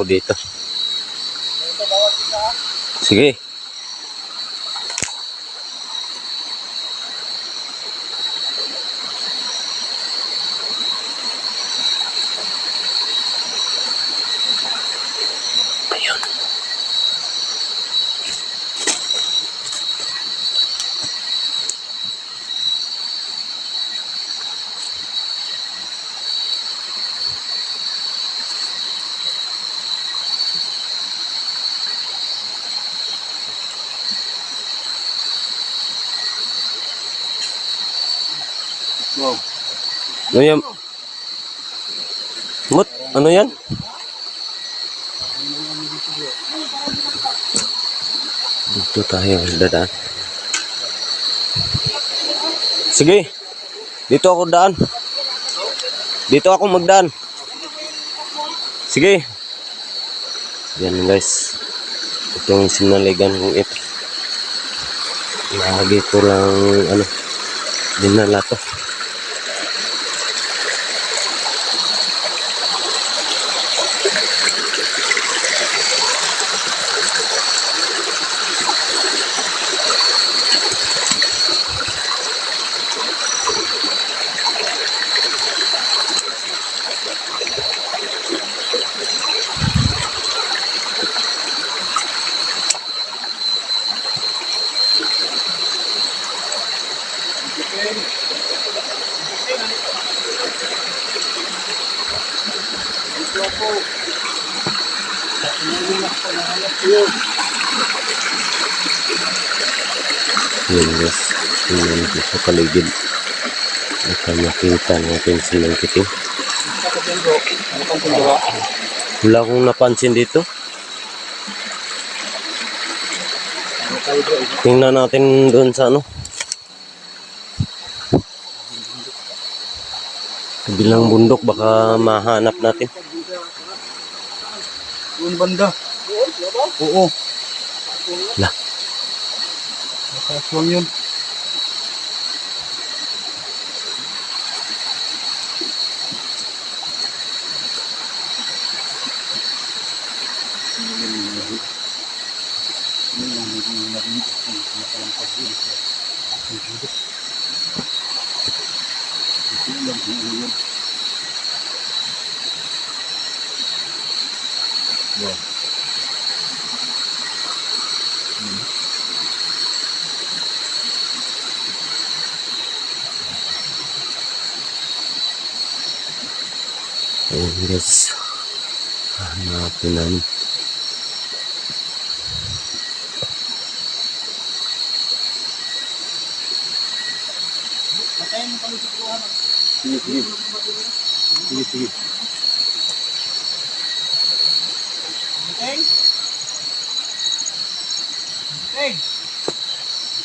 Ko dito. Sige. Ano yan? Mut, ano yan? Dito tayo dadaan. Sige. Dito ako daan. Dito ako magdaan. Sige. Yan guys. Itong sinaligan kong ito. Lagi ko lang ano dinala to. Yun guys, tingnan ko sa paligid. At makita natin si pundura? Wala akong napansin dito. Tingnan natin doon sa ano. Bilang bundok baka mahanap natin. Doon banda. Oo. Lah. Colonial Ayun guys. Hanapin namin. Sige, sige. Sige, sige.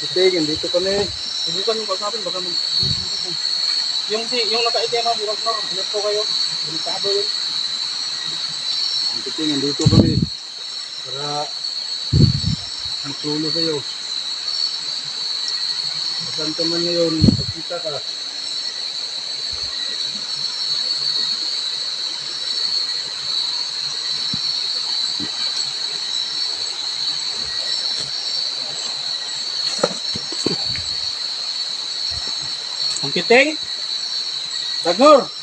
Titigin, dito kami. Subukan yung pagkapin, baka mag... Yung si yung nakaitim ang buwag no, ano po kayo? Delikado yun. Titigin, dito kami. Para magtulo kayo. Saan ka man ngayon, pagkita ka. Ang kiting. Ragnor.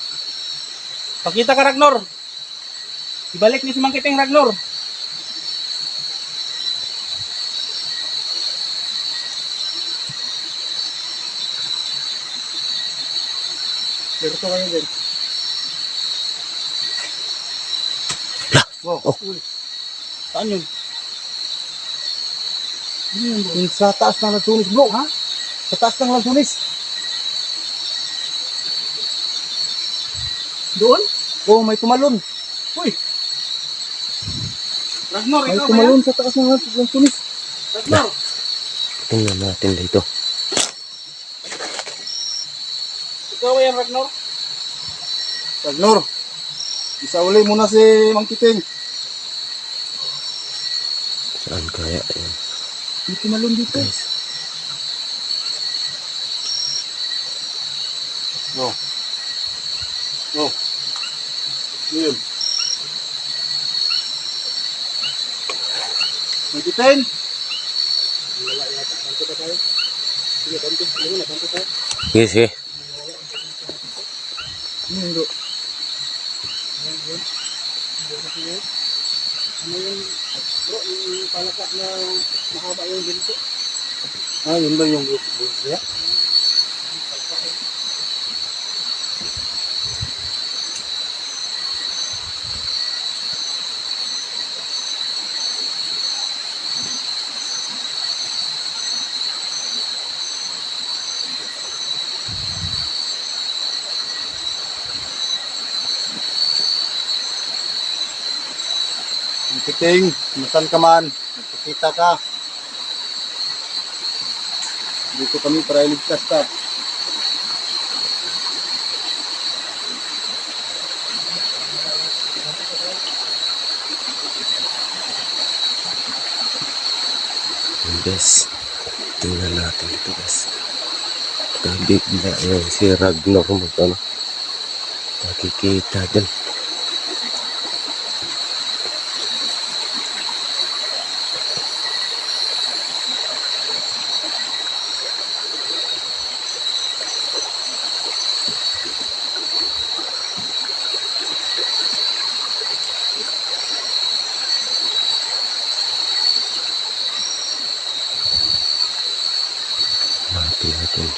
Pakita ka Ragnor. Ibalik ni si Mang Kiting Ragnor. Dito kayo din. Wow. Oh. Uy. Saan yun? Yun, sa taas ng lansunis, bro, ha? Sa taas ng lansunis. Doon? Oo, may tumalon. Uy. Ragnor, May ikaw tumalon sa taas ng lans- lansunis. Ragnor. Tingnan natin dito. Ikaw yan Ragnor? Ragnor, isauli muna si Mang Kiting. Saan kaya yan? May tumalon dito. Guys. Oh. Oh. Yun. 2010. Wala yata. Banto pa tayo. Sige, banto. Sige na, banto tayo. Sige, sige. Mundo. Ano yung bro, yung palaka na mahaba yung ganito? Ah, yun ba yung gusto? Yeah. Kiting, masan ka man? Nagpakita ka. Dito kami para iligtas ka. Guys. Tingnan natin ito guys. Kabigla yung si Ragnar mag ano. Nakikita dyan. Natin natin.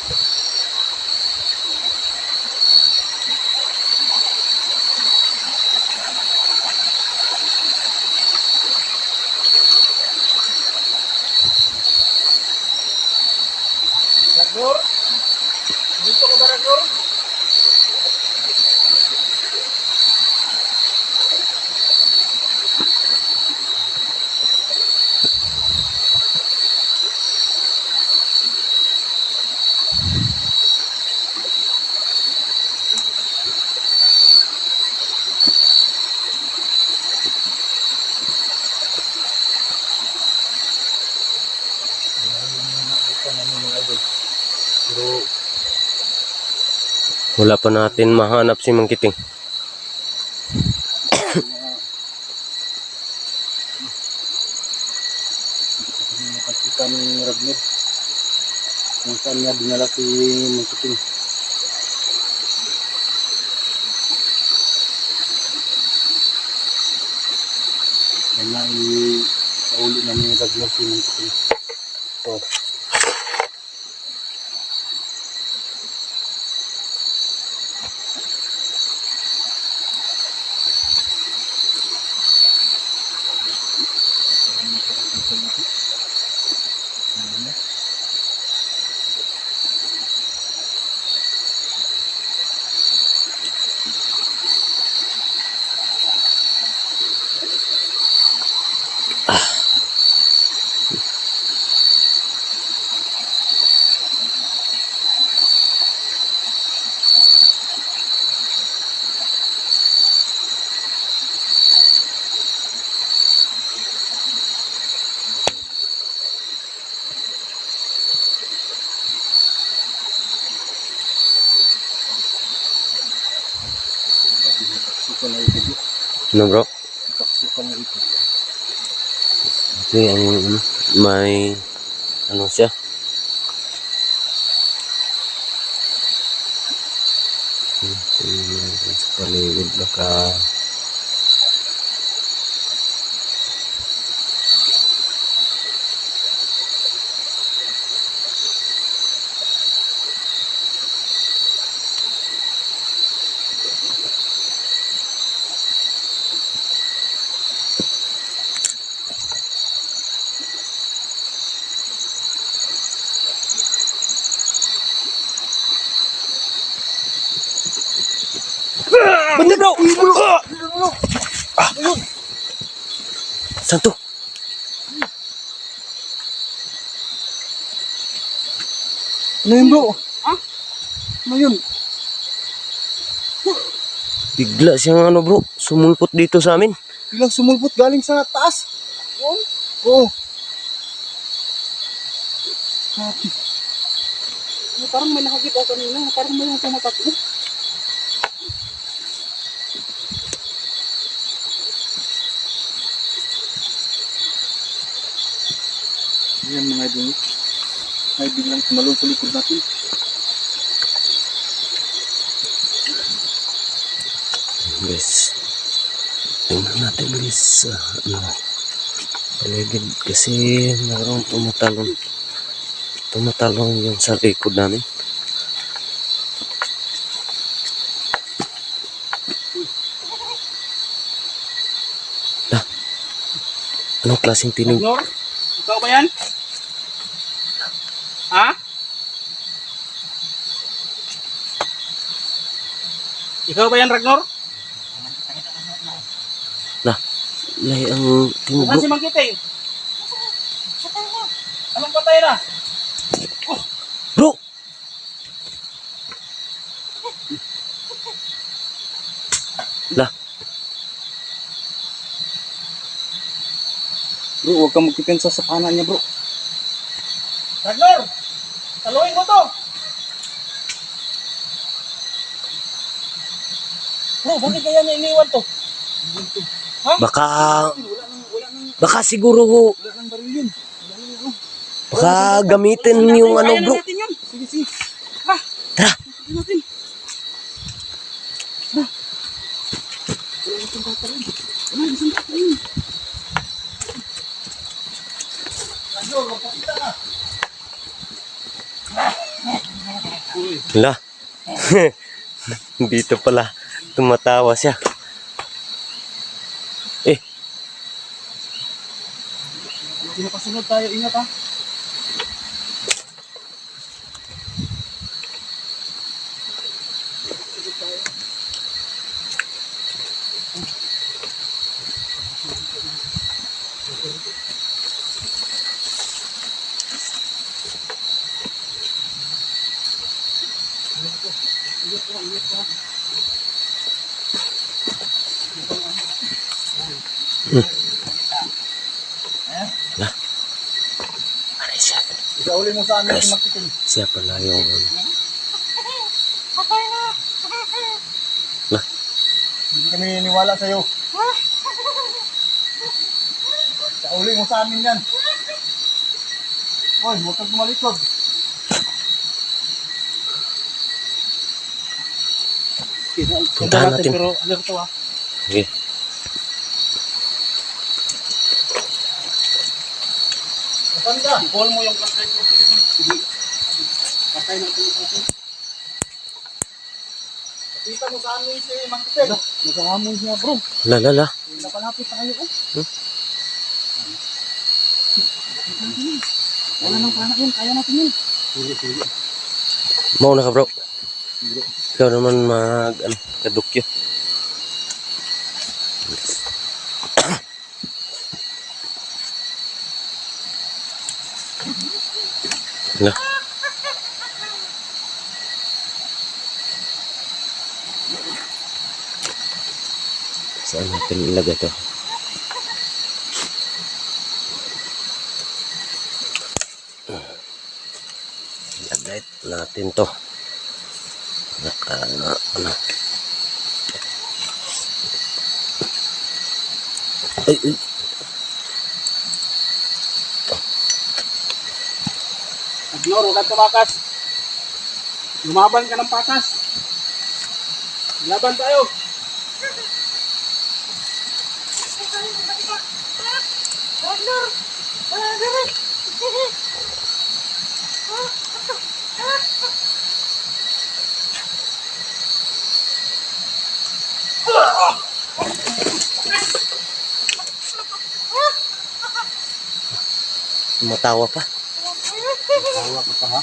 Ragnar? Dito ka ba, Ragnar? Wala pa natin mahanap si Mang Kiting. nakakita ni Ragnar. Kung saan niya dinala si Mangkiting. Kaya i-pauli na ni Ragnar si Mangkiting. So, Ito yung ano, may ano siya. Ito yung sa paligid baka Banda bro! Ah! Saan to? Ano yun bro? Ha? Ano yun? Bigla siyang ano bro, sumulpot dito sa amin. Bilang sumulpot galing sa taas. Oo. Oo. Grabe. Parang may nakakita kanina. Parang may tumatakbo. Idol. May biglang tumalon sa likod natin. Guys. Tingnan natin guys sa ano. Paligid kasi mayroong tumatalon. Tumatalon yung sa likod namin. Ah. Anong klaseng tinig? Ragnor? Ikaw ba yan? Ha? Ikaw ba yan, Ragnor? Lay ang tinig Saan si Mang Kiting? Anong patay na? Bro! Lah, Bro, huwag kang magkipensa sa kanan niya bro. Ragnor! Taluin mo to! Bro, bakit kaya na iniwan to? baka wala nang, baka siguro wala nang baril yun. Ano. baka gamitin yung ano bro. Sige, sige. Tara. Sige natin. Wala nang La. Dito pala tumatawa siya. Eh, Pinapasunod tayo, ingat ha. Ano siya? Isauli mo sa amin si Makiting. Siya pala yung ano. Hindi kami niniwala sa'yo. Isauli mo sa amin yan. Hoy, huwag kang tumalikod. Puntahan natin. Pero alerto ah. Saan ka? I-call mo yung flashlight mo. Patay natin yung atin. Kita mo sa amin si Makiting. Nagkahamon siya bro. La la la. Napalapit tayo oh. Hmm? Wala nang panak yun. Kaya natin yun. Mau na ka bro. Ikaw naman mag ano, kadukyo. La. Saan natin ilagay to? Ilagay natin to. Naka, ano. Ay, ay. Ragnor, huwag tumakas. Lumaban ka ng patas. Laban tayo. Tumatawa pa. Tawa ka pa ha?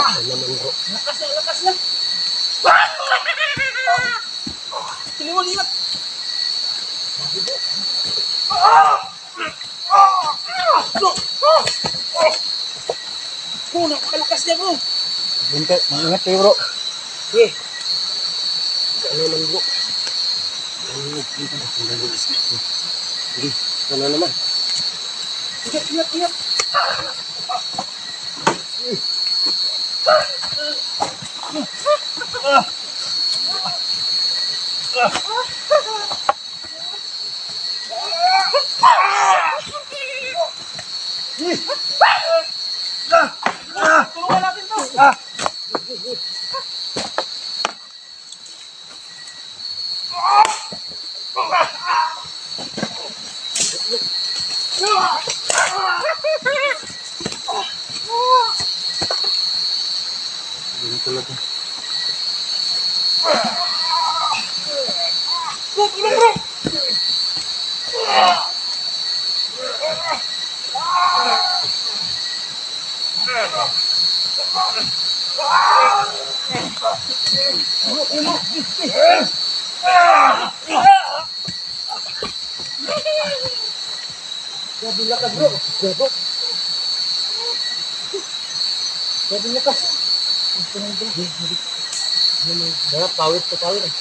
Ano naman bro? Lakas na, lakas na. Kiliwan, ingat. Bro, napakalakas niya bro. Hintay, mangingat kayo bro. Sige. Ano naman bro? Ano nagpunta na kung naging isa? Sige, ano naman? Ingat, ingat. Tulungan natin to. Yun talaga. Grabe lakas bro. Grabe. Grabe lakas. Darap pawit pa pawit. eh.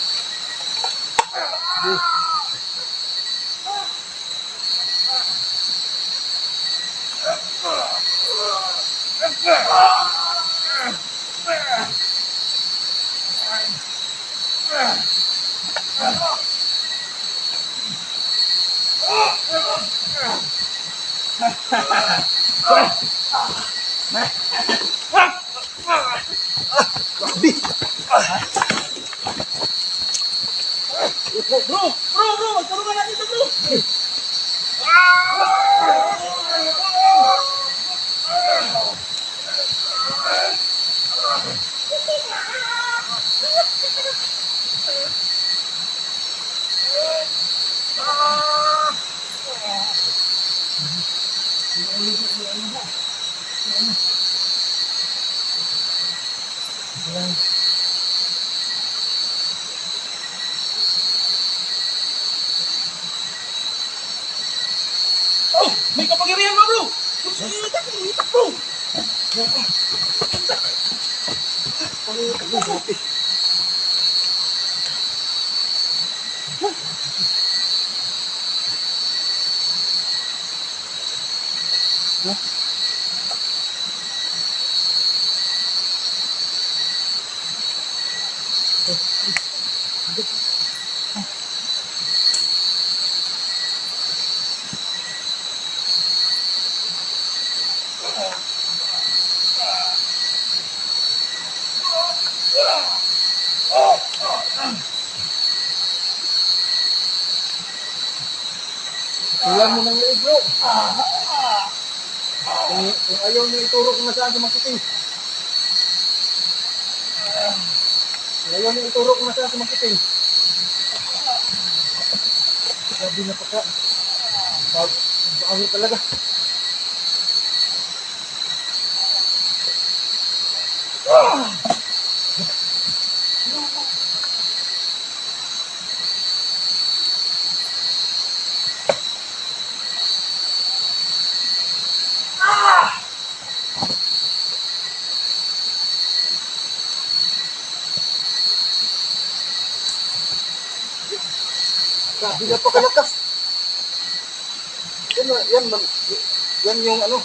Bro, bro, bro, tulungan natin to bro. Oh, may kapangyarihan ba bro? Itak, itak bro. Ulan mo ng liig bro. Kung, kung ayaw niyo ituro kung nasaan sa makiting. Niyo ituro kung nasaan sa makiting. Grabe na pagka. Bag, bago talaga. Grabe yan yung ano.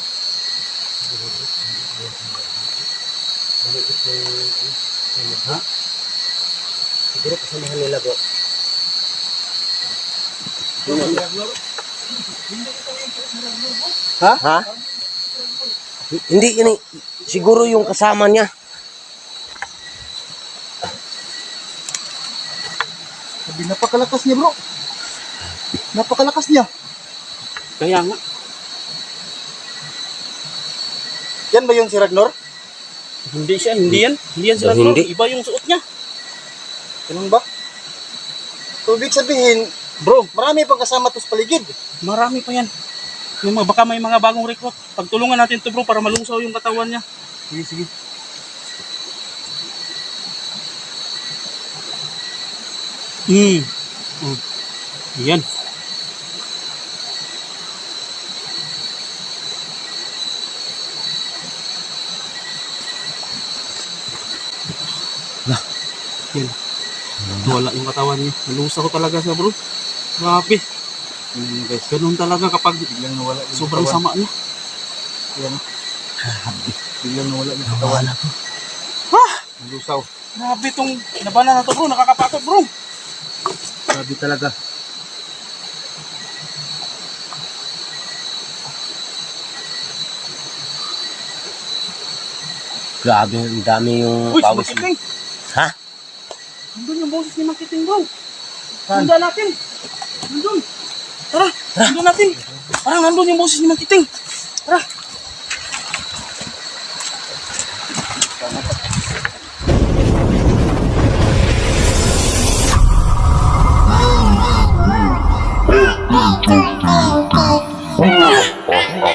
Ha? Siguro kasamahan nila bro. Ha? Ha? Hindi ini siguro yung kasama niya. Sabi, napakalakas niya bro. Napakalakas niya. Kaya nga. Yan ba yung si Ragnar? Hindi siya, hindi yan. Hindi yan sila Oh, hindi. Iba yung suot niya. Ganun ba? So, ibig sabihin, bro, marami pang kasama to sa paligid. Marami pa yan. Yung mga, baka may mga bagong recruit. Pagtulungan natin to bro para malungsaw yung katawan niya. Sige, sige. Hmm. Hmm. Yan. Yan. Wala yung katawan niya. Nalusa ko talaga siya bro. Grabe. Yan guys. Ganun talaga kapag Biglang nawala yung sobrang katawan. sama niya. Yan. Biglang nawala yung Nawala katawan. to. Lusaw. Grabe tong labanan na to bro, nakakatakot bro. Grabe talaga. Grabe, ang dami yung Uy, pawis. Ha? Nandun yung boses ni Makiting bro. Sundan natin. Nandun. Tara, nandun natin. Parang nandun yung boses ni Makiting. Tara.